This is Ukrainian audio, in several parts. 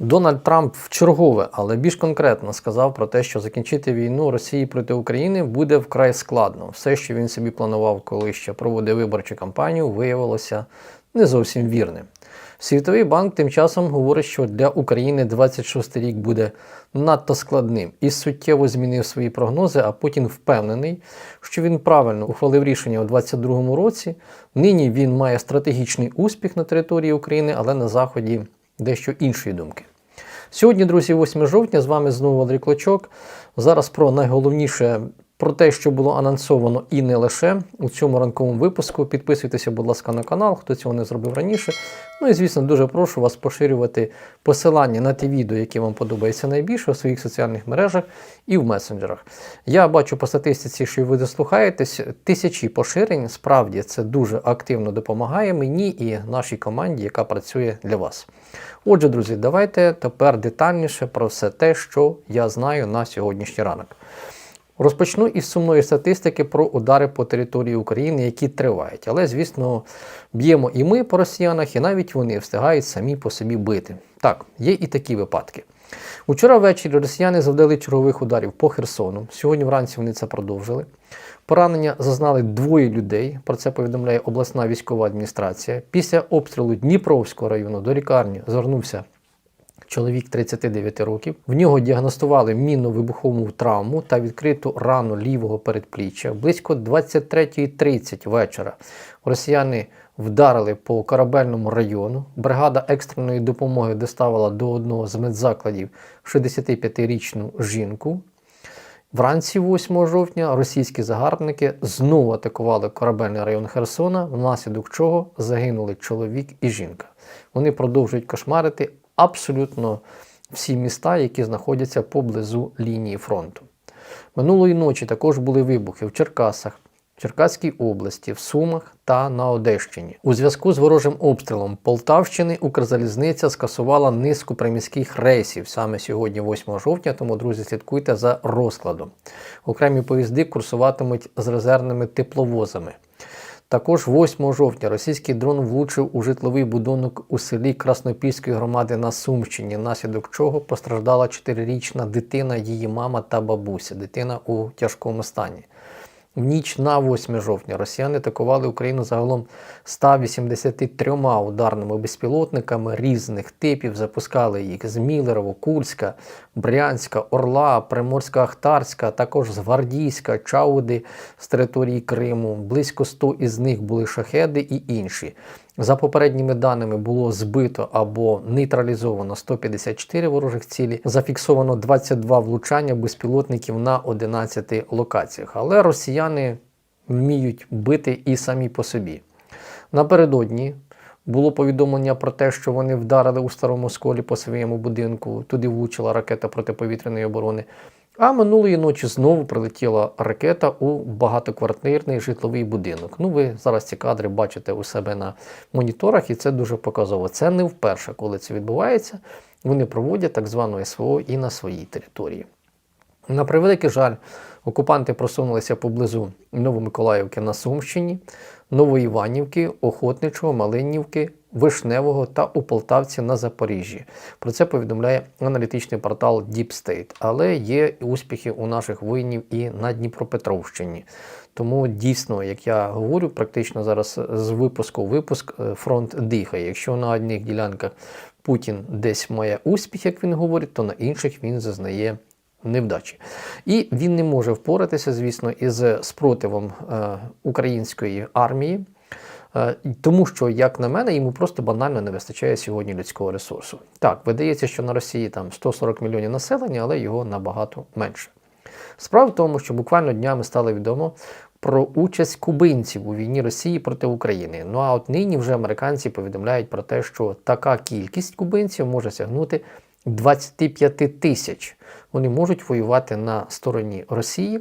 Дональд Трамп вчергове, але більш конкретно сказав про те, що закінчити війну Росії проти України буде вкрай складно. Все, що він собі планував, коли ще проводив виборчу кампанію, виявилося не зовсім вірним. Світовий банк тим часом говорить, що для України 26 рік буде надто складним і суттєво змінив свої прогнози, а Путін впевнений, що він правильно ухвалив рішення у 2022 році. Нині він має стратегічний успіх на території України, але на заході дещо іншої думки. Сьогодні, друзі, 8 жовтня, з вами знову Валерій Клочок. Зараз про найголовніше про те, що було анонсовано і не лише у цьому ранковому випуску. Підписуйтеся, будь ласка, на канал, хто цього не зробив раніше. Ну і, звісно, дуже прошу вас поширювати посилання на ті відео, які вам подобаються найбільше у своїх соціальних мережах і в месенджерах. Я бачу по статистиці, що ви дослухаєтесь, тисячі поширень. Справді це дуже активно допомагає мені і нашій команді, яка працює для вас. Отже, друзі, давайте тепер детальніше про все те, що я знаю на сьогоднішній ранок. Розпочну із сумної статистики про удари по території України, які тривають. Але, звісно, б'ємо і ми по росіянах, і навіть вони встигають самі по собі бити. Так, є і такі випадки. Учора ввечері росіяни завдали чергових ударів по Херсону. Сьогодні вранці вони це продовжили. Поранення зазнали двоє людей. Про це повідомляє обласна військова адміністрація. Після обстрілу Дніпровського району до лікарні звернувся чоловік 39 років. В нього діагностували мінно-вибухову травму та відкриту рану лівого передпліччя. Близько 23.30 вечора росіяни вдарили по корабельному району. Бригада екстреної допомоги доставила до одного з медзакладів 65-річну жінку. Вранці 8 жовтня російські загарбники знову атакували корабельний район Херсона, внаслідок чого загинули чоловік і жінка. Вони продовжують кошмарити абсолютно всі міста, які знаходяться поблизу лінії фронту. Минулої ночі також були вибухи в Черкасах, Черкаській області, в Сумах та на Одещині. У зв'язку з ворожим обстрілом Полтавщини Укрзалізниця скасувала низку приміських рейсів саме сьогодні, 8 жовтня, тому, друзі, слідкуйте за розкладом. Окремі поїзди курсуватимуть з резервними тепловозами. Також 8 жовтня російський дрон влучив у житловий будинок у селі Краснопільської громади на Сумщині, внаслідок чого постраждала 4-річна дитина, її мама та бабуся. Дитина у тяжкому стані. В ніч на 8 жовтня росіяни атакували Україну загалом 183 ударними безпілотниками різних типів. Запускали їх з Мілерово, Курська, Брянська, Орла, Приморська-Ахтарська, також з Гвардійська, Чауди з території Криму. Близько 100 із них були шахеди і інші. За попередніми даними було збито або нейтралізовано 154 ворожих цілі, зафіксовано 22 влучання безпілотників на 11 локаціях. Але росіяни вміють бити і самі по собі. Напередодні було повідомлення про те, що вони вдарили у старому сколі по своєму будинку. Туди влучила ракета протиповітряної оборони. А минулої ночі знову прилетіла ракета у багатоквартирний житловий будинок. Ну, ви зараз ці кадри бачите у себе на моніторах, і це дуже показово. Це не вперше, коли це відбувається. Вони проводять так звану СВО і на своїй території. На превеликий жаль, окупанти просунулися поблизу Новомиколаївки на Сумщині, Новоіванівки, Охотничого, Малинівки, Вишневого та у Полтавці на Запоріжжі. Про це повідомляє аналітичний портал Deep State. Але є успіхи у наших воїнів і на Дніпропетровщині. Тому дійсно, як я говорю, практично зараз з випуску в випуск е, фронт дихає. Якщо на одних ділянках Путін десь має успіх, як він говорить, то на інших він зазнає невдачі. І він не може впоратися, звісно, із спротивом е, української армії. Е, Тому що, як на мене, йому просто банально не вистачає сьогодні людського ресурсу. Так, видається, що на Росії там 140 мільйонів населення, але його набагато менше. Справа в тому, що буквально днями стало відомо про участь кубинців у війні Росії проти України. Ну а от нині вже американці повідомляють про те, що така кількість кубинців може сягнути 25 тисяч. Вони можуть воювати на стороні Росії.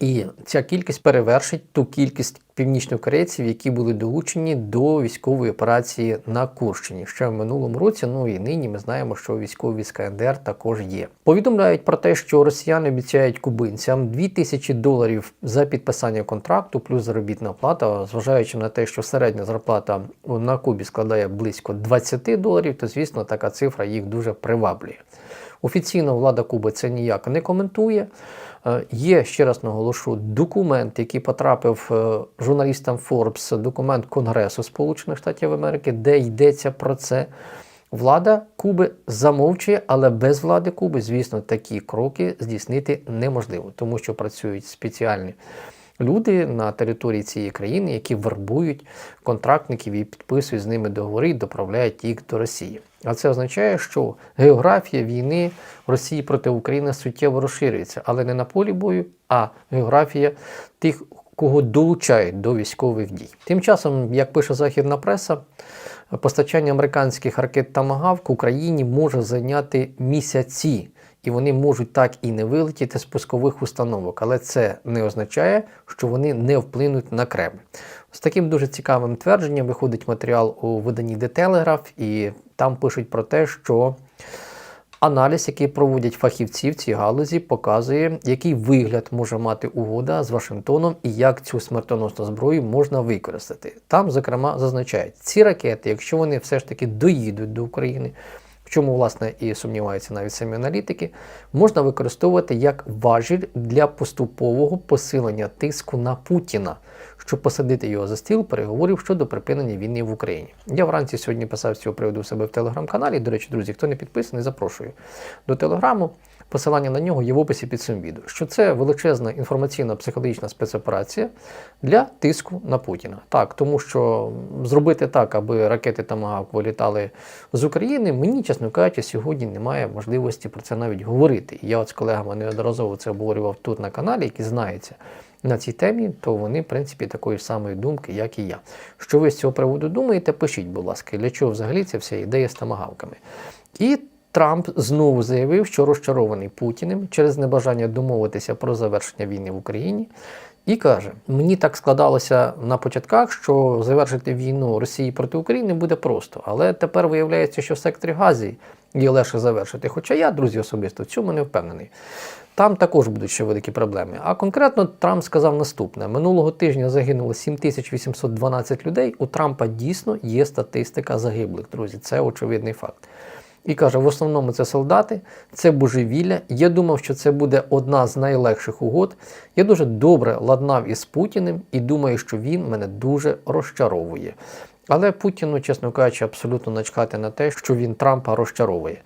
І ця кількість перевершить ту кількість північнокорейців, які були долучені до військової операції на Курщині. Ще в минулому році, ну і нині ми знаємо, що військові війська НДР також є. Повідомляють про те, що росіяни обіцяють кубинцям 2000 доларів за підписання контракту, плюс заробітна плата, зважаючи на те, що середня зарплата на Кубі складає близько 20 доларів, то звісно така цифра їх дуже приваблює. Офіційно влада Куби це ніяк не коментує. Е, Є, ще раз наголошу, документ, який потрапив е, журналістам Forbes, документ Конгресу Сполучених Штатів Америки, де йдеться про це. Влада Куби замовчує, але без влади Куби, звісно, такі кроки здійснити неможливо, тому що працюють спеціальні люди на території цієї країни, які вербують контрактників і підписують з ними договори, і доправляють їх до Росії. А це означає, що географія війни Росії проти України суттєво розширюється, але не на полі бою, а географія тих, кого долучають до військових дій. Тим часом, як пише західна преса, постачання американських ракет Тамагавк Україні може зайняти місяці. І вони можуть так і не вилетіти з пускових установок, але це не означає, що вони не вплинуть на Кремль. З таким дуже цікавим твердженням виходить матеріал у виданні The Telegraph, і там пишуть про те, що аналіз, який проводять фахівці в цій галузі, показує, який вигляд може мати угода з Вашингтоном і як цю смертоносну зброю можна використати. Там, зокрема, зазначають, ці ракети, якщо вони все ж таки доїдуть до України, в чому, власне, і сумніваються навіть самі аналітики, можна використовувати як важіль для поступового посилення тиску на Путіна, щоб посадити його за стіл переговорів щодо припинення війни в Україні. Я вранці сьогодні писав з цього приводу у себе в телеграм-каналі. До речі, друзі, хто не підписаний, запрошую до телеграму. Посилання на нього є в описі під цим відео. Що це величезна інформаційно-психологічна спецоперація для тиску на Путіна. Так, тому що зробити так, аби ракети Тамагавк вилітали з України, мені, чесно кажучи, сьогодні немає можливості про це навіть говорити. Я от з колегами неодноразово це обговорював тут на каналі, які знаються на цій темі, то вони, в принципі, такої ж самої думки, як і я. Що ви з цього приводу думаєте, пишіть, будь ласка, для чого взагалі ця вся ідея з тамагавками. І Трамп знову заявив, що розчарований Путіним через небажання домовитися про завершення війни в Україні. І каже: мені так складалося на початках, що завершити війну Росії проти України буде просто. Але тепер виявляється, що в секторі Газі є легше завершити. Хоча я, друзі, особисто в цьому не впевнений. Там також будуть ще великі проблеми. А конкретно Трамп сказав наступне: минулого тижня загинуло 7812 людей. У Трампа дійсно є статистика загиблих, друзі. Це очевидний факт. І каже, в основному це солдати, це божевілля. Я думав, що це буде одна з найлегших угод. Я дуже добре ладнав із Путіним і думаю, що він мене дуже розчаровує. Але Путіну, чесно кажучи, абсолютно начхати на те, що він Трампа розчаровує.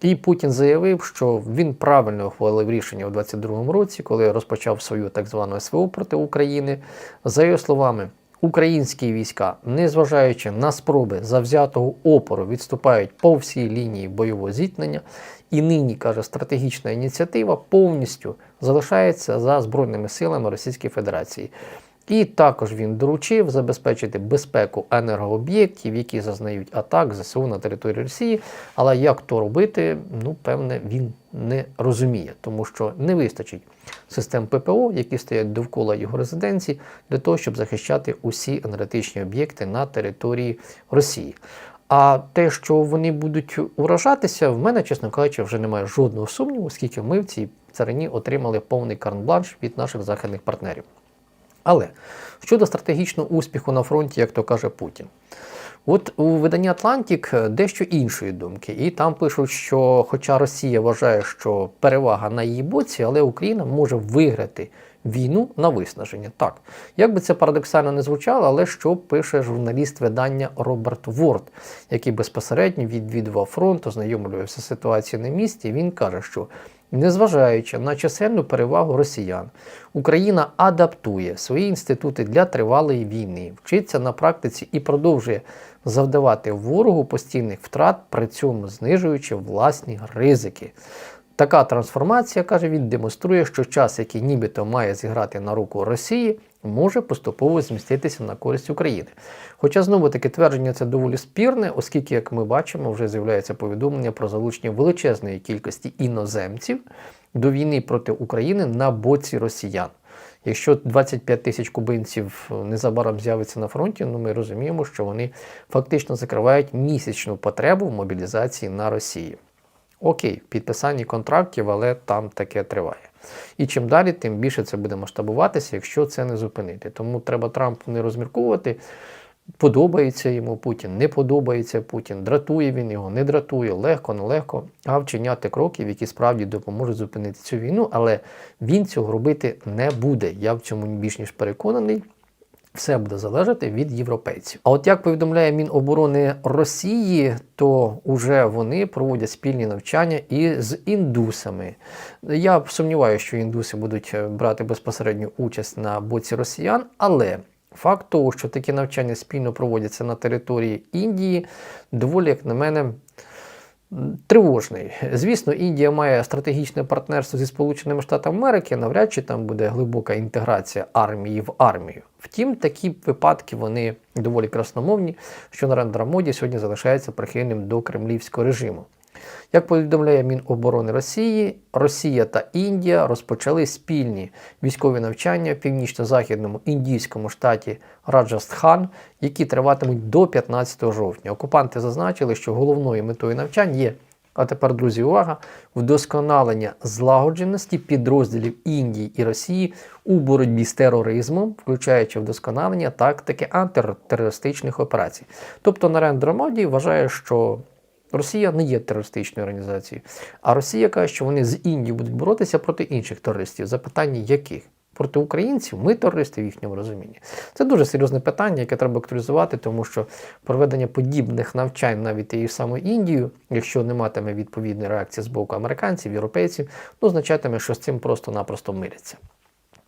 І Путін заявив, що він правильно ухвалив рішення у 2022 році, коли розпочав свою так звану СВО проти України. За його словами, українські війська, незважаючи на спроби завзятого опору, відступають по всій лінії бойового зіткнення. І нині каже, стратегічна ініціатива повністю залишається за збройними силами Російської Федерації. І також він доручив забезпечити безпеку енергооб'єктів, які зазнають атак ЗСУ на території Росії. Але як то робити, ну певне, він не розуміє, тому що не вистачить систем ППО, які стоять довкола його резиденції, для того, щоб захищати усі енергетичні об'єкти на території Росії. А те, що вони будуть уражатися, в мене, чесно кажучи, вже немає жодного сумніву, оскільки ми в цій царині отримали повний карт-бланш від наших західних партнерів. Але щодо стратегічного успіху на фронті, як то каже Путін, от у виданні Атлантик дещо іншої думки, і там пишуть, що, хоча Росія вважає, що перевага на її боці, але Україна може виграти війну на виснаження. Так, як би це парадоксально не звучало, але що пише журналіст видання Роберт Ворд, який безпосередньо відвідував фронт, ознайомлювався з ситуацією на місці, він каже, що. Незважаючи на чисельну перевагу росіян, Україна адаптує свої інститути для тривалої війни, вчиться на практиці і продовжує завдавати ворогу постійних втрат, при цьому знижуючи власні ризики. Така трансформація, каже він, демонструє, що час, який нібито має зіграти на руку Росії, може поступово зміститися на користь України. Хоча знову таки твердження це доволі спірне, оскільки, як ми бачимо, вже з'являється повідомлення про залучення величезної кількості іноземців до війни проти України на боці росіян. Якщо 25 тисяч кубинців незабаром з'явиться на фронті, ну ми розуміємо, що вони фактично закривають місячну потребу в мобілізації на Росії. Окей, підписання контрактів, але там таке триває. І чим далі, тим більше це буде масштабуватися, якщо це не зупинити. Тому треба Трампу не розмірковувати. Подобається йому Путін, не подобається Путін, дратує він його, не дратує, легко, нелегко, а вчиняти кроків, які справді допоможуть зупинити цю війну, але він цього робити не буде. Я в цьому більш ніж переконаний. Все буде залежати від європейців. А от як повідомляє Міноборони Росії, то вже вони проводять спільні навчання і з індусами. Я сумніваюся, що індуси будуть е, брати безпосередню участь на боці росіян, але факт того, що такі навчання спільно проводяться на території Індії, доволі, як на мене, Тривожний. Звісно, Індія має стратегічне партнерство зі Сполученими Штатами Америки, навряд чи там буде глибока інтеграція армії в армію. Втім, такі випадки вони доволі красномовні, що Нарендра Моді сьогодні залишається прихильним до кремлівського режиму. Як повідомляє Міноборони Росії, Росія та Індія розпочали спільні військові навчання в північно-західному індійському штаті Раджастхан, які триватимуть до 15 жовтня. Окупанти зазначили, що головною метою навчань є. А тепер, друзі, увага! Вдосконалення злагодженості підрозділів Індії і Росії у боротьбі з тероризмом, включаючи вдосконалення тактики антитерористичних операцій. Тобто Нарендра Моді вважає, що Росія не є терористичною організацією. А Росія каже, що вони з Індією будуть боротися проти інших терористів. Запитання яких? Проти українців ми терористи в їхньому розумінні. Це дуже серйозне питання, яке треба актуалізувати, тому що проведення подібних навчань навіть тією самою Індією, якщо не матиме відповідної реакції з боку американців, європейців, ну означатиме, що з цим просто-напросто миряться.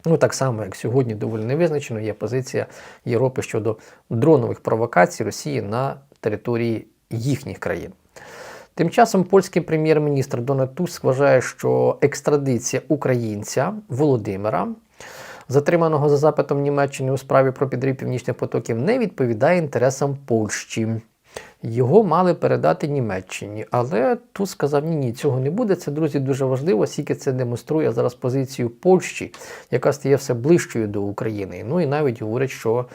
Ну, так само, як сьогодні доволі невизначено є позиція Європи щодо дронових провокацій Росії на території їхніх країн. Тим часом польський прем'єр-міністр Дональд Туск вважає, що екстрадиція українця Володимира, затриманого за запитом Німеччини у справі про підрив північних потоків, не відповідає інтересам Польщі. Його мали передати Німеччині, але тут сказав, ні, ні, цього не буде. Це, друзі, дуже важливо, оскільки це демонструє зараз позицію Польщі, яка стає все ближчою до України. Ну і навіть говорять, що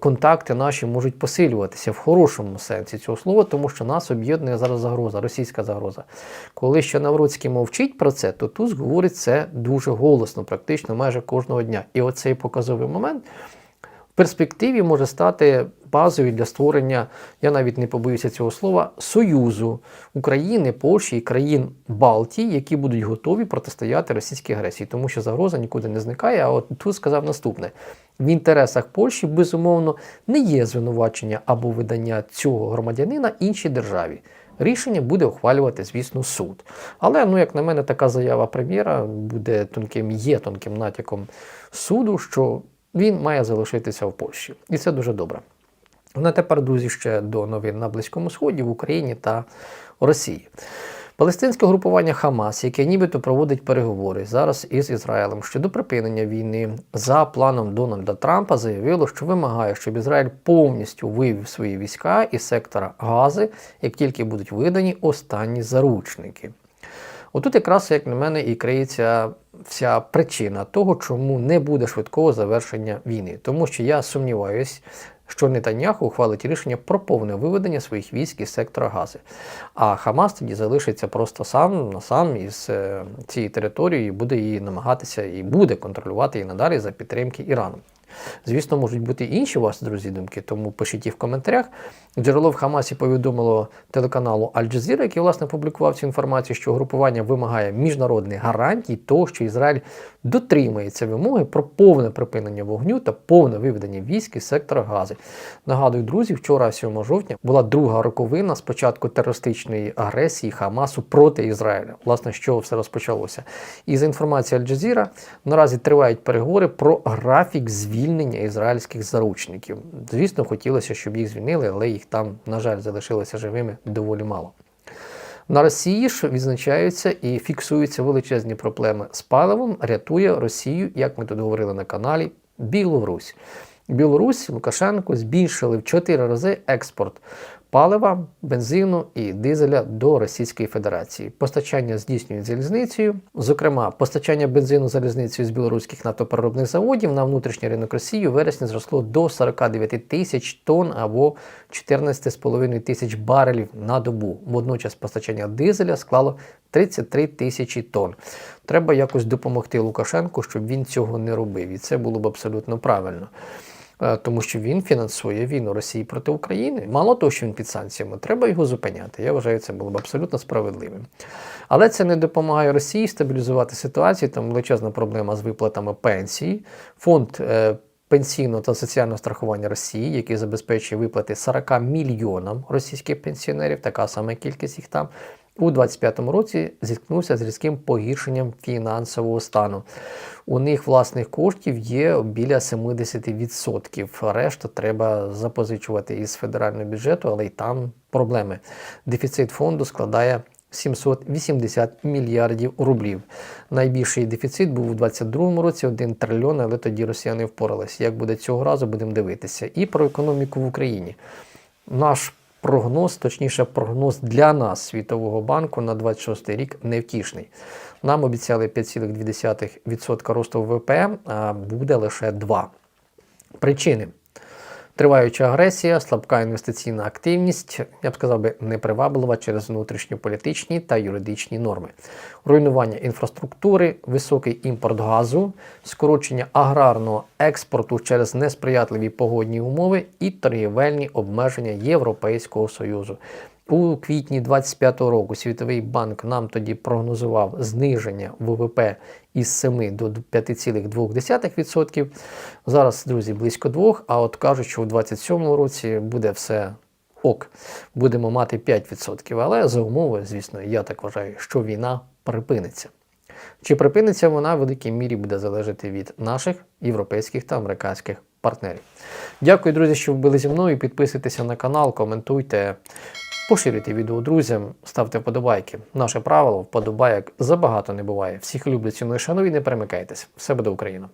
контакти наші можуть посилюватися в хорошому сенсі цього слова, тому що нас об'єднує зараз загроза, російська загроза. Коли ще Навроцький мовчить про це, то Туз говорить це дуже голосно, практично майже кожного дня. І оцей показовий момент в перспективі може стати базою для створення, я навіть не побоюся цього слова, союзу України, Польщі і країн Балтії, які будуть готові протистояти російській агресії, тому що загроза нікуди не зникає. А от тут сказав наступне: в інтересах Польщі безумовно не є звинувачення або видання цього громадянина іншій державі. Рішення буде ухвалювати, звісно, суд. Але, ну, як на мене, така заява прем'єра буде тонким, є тонким натяком суду, що він має залишитися в Польщі. І це дуже добре. Ну, а тепер, друзі, ще до новин на Близькому Сході, в Україні та Росії. Палестинське групування Хамас, яке нібито проводить переговори зараз із Ізраїлем щодо припинення війни, за планом Дональда Трампа заявило, що вимагає, щоб Ізраїль повністю вивів свої війська із сектора Гази, як тільки будуть видані останні заручники. Отут якраз, як на мене, і криється вся причина того, чому не буде швидкого завершення війни. Тому що я сумніваюсь, що Нетаньяху ухвалить рішення про повне виведення своїх військ із сектора Гази. А Хамас тоді залишиться просто сам на сам із е, цієї території і буде її намагатися і буде контролювати її надалі за підтримки Ірану. Звісно, можуть бути інші вас, друзі, думки, тому пишіть їх в коментарях. Джерело в Хамасі повідомило телеканалу Аль-Джазіра, який власне публікував цю інформацію, що групування вимагає міжнародних гарантій того, що Ізраїль дотримується вимоги про повне припинення вогню та повне виведення військ із сектора Гази. Нагадую, друзі, вчора, 7 жовтня, була друга роковина спочатку терористичної агресії Хамасу проти Ізраїля. Власне, з чого все розпочалося. І за інформацією Аль-Джазіра, наразі тривають переговори про графік звільнення ізраїльських заручників. Звісно, хотілося, щоб їх звільнили, але їх там, на жаль, залишилося живими доволі мало. На Росії ж відзначаються і фіксуються величезні проблеми з паливом, рятує Росію, як ми тут говорили на каналі, Білорусь. Білорусь Лукашенко збільшили в 4 рази експорт палива, бензину і дизеля до Російської Федерації. Постачання здійснюють залізницею. Зокрема, постачання бензину залізницею з білоруських нафтопереробних заводів на внутрішній ринок Росії у вересні зросло до 49 тисяч тонн або 14,5 тисяч барелів на добу. Водночас постачання дизеля склало 33 тисячі тонн. Треба якось допомогти Лукашенку, щоб він цього не робив. І це було б абсолютно правильно. Е, Тому що він фінансує війну Росії проти України. Мало того, що він під санкціями, треба його зупиняти. Я вважаю, це було б абсолютно справедливим. Але це не допомагає Росії стабілізувати ситуацію. Там величезна проблема з виплатами пенсії. Фонд е, пенсійного та соціального страхування Росії, який забезпечує виплати 40 мільйонам російських пенсіонерів, така сама кількість їх там. У 2025 році зіткнувся з різким погіршенням фінансового стану. У них власних коштів є біля 70%. Решта треба запозичувати із федерального бюджету, але й там проблеми. Дефіцит фонду складає 780 мільярдів рублів. Найбільший дефіцит був у 2022 році 1 трильйон, але тоді росіяни впоралися. Як буде цього разу, будемо дивитися. І про економіку в Україні. Наш прогноз, точніше, прогноз для нас Світового банку на 26 рік невтішний. Нам обіцяли 5,2% росту ВВП, а буде лише 2%. Причини. Триваюча агресія, слабка інвестиційна активність, я б сказав би, неприваблива через внутрішньополітичні та юридичні норми, руйнування інфраструктури, високий імпорт газу, скорочення аграрного експорту через несприятливі погодні умови і торгівельні обмеження Європейського Союзу. У квітні 2025 року Світовий банк нам тоді прогнозував зниження ВВП із 7 до 5,2%. Зараз, друзі, близько 2, а от кажуть, що у 2027 році буде все ок. Будемо мати 5%. Але за умови, звісно, я так вважаю, що війна припиниться. Чи припиниться вона в великій мірі буде залежати від наших європейських та американських партнерів. Дякую, друзі, що ви були зі мною. Підписуйтеся на канал, коментуйте. Поширюйте відео друзям, ставте вподобайки. Наше правило вподобайок забагато не буває. Всіх люблять ціною шанові. не перемикайтесь. Все буде Україна!